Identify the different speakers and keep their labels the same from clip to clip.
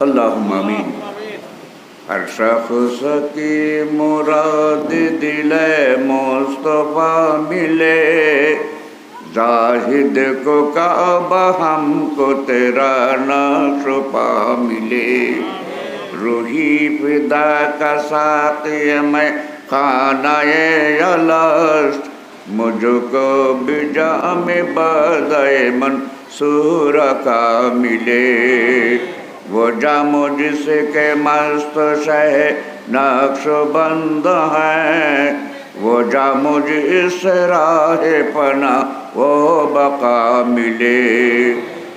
Speaker 1: اللہم آمین ہر شخص کی مراد دل مصطفیٰ ملے زاہد کو کعبہ ہم کو تیرا نشپا ملے روحی فدا کا ساتھی میں خانہ الست مجھ کو بجام بدائے منصور کا ملے وہ جام جس کے مست شہ نقش بند ہیں وہ جام جس راہ پنا وہ بقا ملے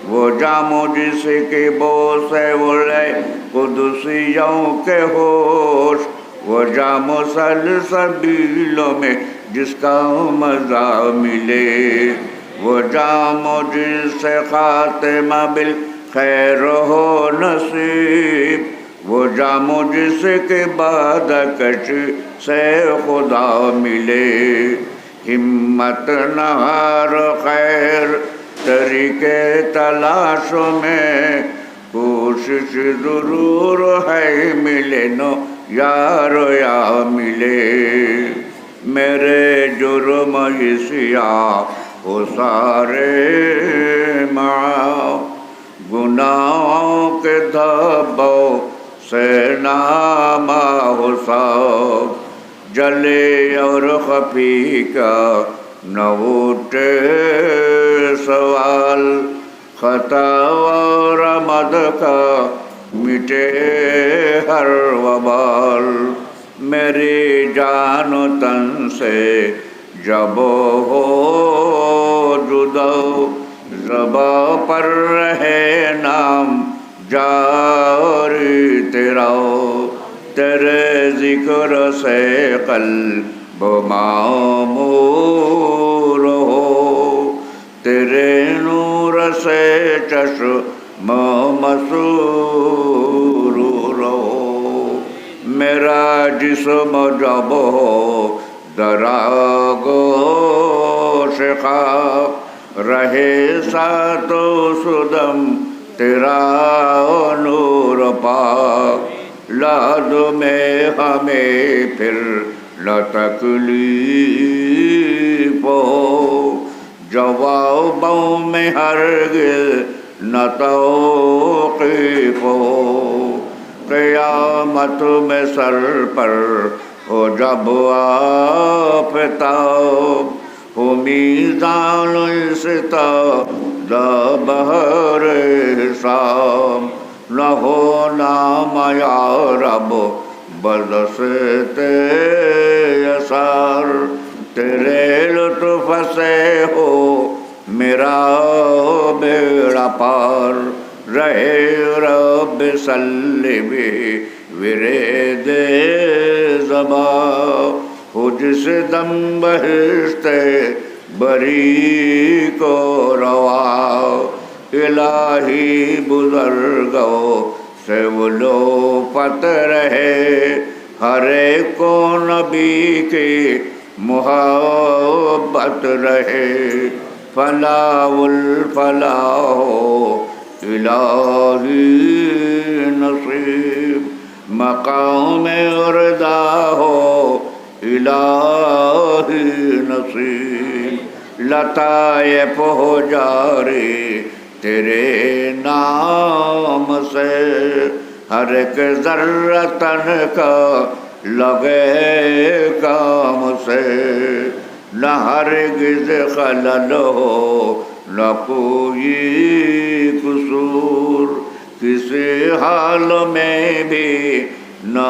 Speaker 1: وہ جام جس کے بو سے اڑے قدسیوں کے ہوش وہ جام سلسبیلوں میں جس کا مزہ ملے وہ جام جس سے خاتمہ بالخیر ہو نصیب، وہ جام جس کے بعد کش سے خدا ملے۔ ہمت نہار خیر، طریقے تلاش میں کوشش ضرور ہے ملے، نو یار یا ملے۔ میرے جرم سیاہ وہ سارے ماں گناہوں کے دھبو سے نامہ ہو سب جلے اور خفی کا نہ اٹھے سوال۔ خطا اور مد کا مٹے ہر وبال۔ میری جان و تن سے جب ہو جدا۔ زبا پر رہے نام جاری تیرا تیرے ذکر سے قلب معمور ہو۔ تیرے نور سے چشم مسور ہو۔ میرا جسم جب ہو دراغو شخا رہے سات سدم، تیرا نور پاک۔ لاد میں ہمیں پھر نہ تکلیف ہو۔ جوابوں میں ہرگز نہ توقیف ہو۔ قیامت میں سر پر ہو جب آپ تاب ہو میزان ستا دا بہر حساب نہ ہو نام یا رب بدستے یسار تیرے لطف سے ہو میرا بیڑا پار رہے رب سلمی ورے دے زبا ہو جس دم بہشتے، بری کو روا الہی بزرگوں سے وہ لو پت رہے۔ ہر ایک کو نبی کی محبت رہے۔ فلاح الفلاح ہو الہی نصیب۔ مقام رضا ہو الہی نصیب لطائف ہو جاری تیرے نام سے۔ ہر ایک ذرہ تن کا لگے کام سے۔ نہ ہرگز خلل ہو، نہ کوئی قصور۔ کسی حال میں بھی نہ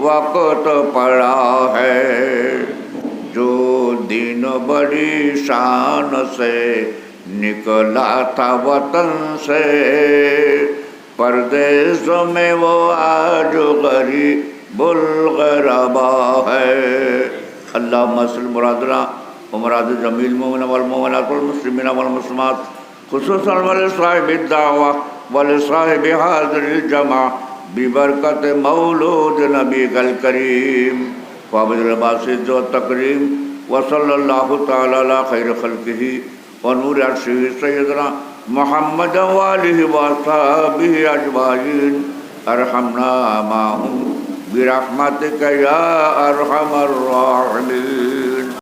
Speaker 1: وقت پڑا ہے۔ جو دن بڑی شان سے نکلا تھا وطن سے، پردیسوں میں وہ آج غریب الغربا ہے۔ اللہ مسل مرادنا ومراد جمیل مومن والمومنات والمسلمین والمسلمات، خصوصا ولصاحب الدعوة ولصاحب حاضر الجمع ببرکت مولود نبی الکریم وابد الباسط و تکریم وصلی اللہ تعالی علی خیر خلقہ ونور عرشه سیدنا محمد والہ واصحابہ اجمعین ارحمنا معهم برحمتك يا ارحم الراحمين